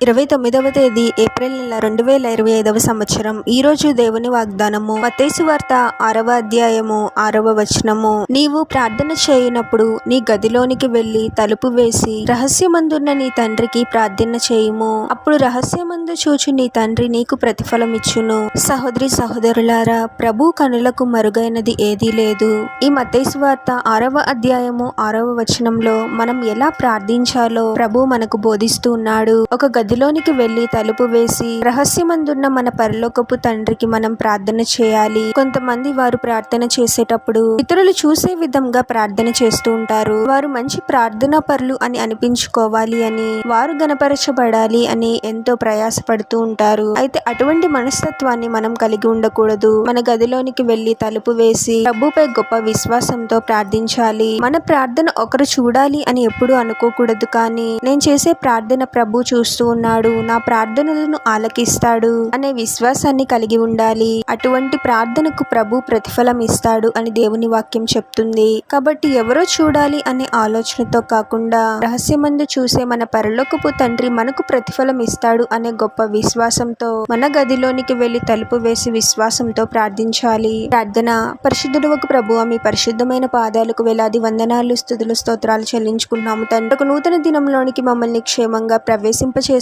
ఇరవై తొమ్మిదవ తేదీ ఏప్రిల్ నెల రెండు వేల ఇరవై ఐదవ సంవత్సరం. ఈ రోజు దేవుని వాగ్దానము. మత్తేసు వార్త ఆరవ అధ్యాయము ఆరవ వచనము. నీవు ప్రార్థన చేయనప్పుడు నీ గదిలోనికి వెళ్ళి తలుపు వేసి రహస్యమందున్న నీ తండ్రికి ప్రార్థన చేయుము. అప్పుడు రహస్యమందు చూచు నీ తండ్రి నీకు ప్రతిఫలం ఇచ్చును. సహోదరి సహోదరులారా ప్రభు కనులకు మరుగైనది ఏదీ లేదు. ఈ మత్తేసు వార్త ఆరవ అధ్యాయము ఆరవ వచనంలో మనం ఎలా ప్రార్థించాలో ప్రభు మనకు బోధిస్తూ ఉన్నాడు. ఒక గదిలోనికి వెళ్ళి తలుపు వేసి రహస్యమందున్న మన పరలోకపు తండ్రికి మనం ప్రార్థన చేయాలి. కొంతమంది వారు ప్రార్థన చేసేటప్పుడు ఇతరులు చూసే విధంగా ప్రార్థన చేస్తూ ఉంటారు. వారు మంచి ప్రార్థనా పరులు అని అనిపించుకోవాలి అని వారు గనపరచబడాలి అని ఎంతో ప్రయాసపడుతూ ఉంటారు. అయితే అటువంటి మనస్తత్వాన్ని మనం కలిగి ఉండకూడదు. మన గదిలోనికి వెళ్ళి తలుపు వేసి ప్రభుపై గొప్ప విశ్వాసంతో ప్రార్థించాలి. మన ప్రార్థన ఒకరు చూడాలి అని ఎప్పుడు అనుకోకూడదు కానీ నేను చేసే ప్రార్థన ప్రభు చూస్తూ ఉన్నాడు. నా ప్రార్థనలను ఆలకిస్తాడు. అనే విశ్వాసాన్ని కలిగి ఉండాలి. అటువంటి ప్రార్థనకు ప్రభు ప్రతిఫలం ఇస్తాడు అని దేవుని వాక్యం చెప్తుంది. కాబట్టి ఎవరో చూడాలి అనే ఆలోచనతో కాకుండా రహస్యమందు చూసే మన పరలోకపు తండ్రి మనకు ప్రతిఫలం ఇస్తాడు అనే గొప్ప విశ్వాసంతో మన గదిలోనికి వెళ్ళి తలుపు వేసి విశ్వాసంతో ప్రార్థించాలి. ప్రార్థన పరిశుద్ధుడు ఒక ప్రభు మీ పరిశుద్ధమైన పాదాలకు వేలాది వందనాలు స్థుతులు స్తోత్రాలు చెల్లించుకున్నాము తండ్రి. ఒక నూతన దినంలోనికి మమ్మల్ని క్షేమంగా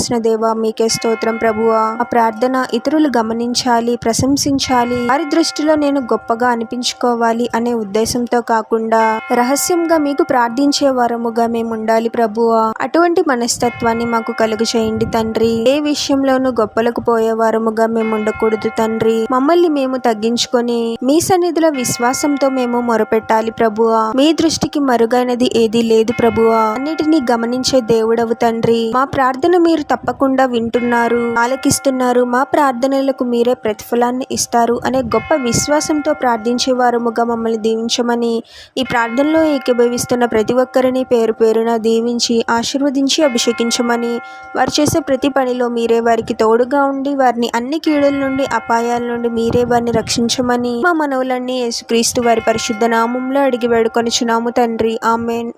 చేసిన దేవా మీకే స్తోత్రం ప్రభువా. ఆ ప్రార్థన ఇతరులు గమనించాలి ప్రశంసించాలి. వారి దృష్టిలో నేను గొప్పగా అనిపించుకోవాలి అనే ఉద్దేశంతో కాకుండా రహస్యంగా మీకు ప్రార్థించే వారముగా మేము ఉండాలి ప్రభువా. అటువంటి మనస్తత్వాన్ని మాకు కలుగు చేయండి తండ్రి. ఏ విషయంలోనూ గొప్పలకు పోయే వారముగా మేము ఉండకూడదు తండ్రి. మమ్మల్ని మేము తగ్గించుకొని మీ సన్నిధిలో విశ్వాసంతో మేము మొరపెట్టాలి ప్రభువా. మీ దృష్టికి మరుగైనది ఏదీ లేదు ప్రభువా. అన్నిటినీ గమనించే దేవుడవు తండ్రి. మా ప్రార్థన మీరు తప్పకుండా వింటున్నారు. ఆలకిస్తున్నారు. మా ప్రార్థనలకు మీరే ప్రతిఫలాన్ని ఇస్తారు అనే గొప్ప విశ్వాసంతో ప్రార్థించే వారముగా మమ్మల్ని దీవించమని ఈ ప్రార్థనలో ఏకీభవిస్తున్న ప్రతి ఒక్కరిని పేరు పేరున దీవించి ఆశీర్వదించి అభిషేకించమని వారు చేసే ప్రతి పనిలో మీరే వారికి తోడుగా ఉండి వారిని అన్ని కీడుల నుండి అపాయాల నుండి మీరే వారిని రక్షించమని మా మనవులన్నీ యేసుక్రీస్తు వారి పరిశుద్ధ నామంలో అడిగి వేడుకొనిచున్నాము తండ్రి. ఆమెన్.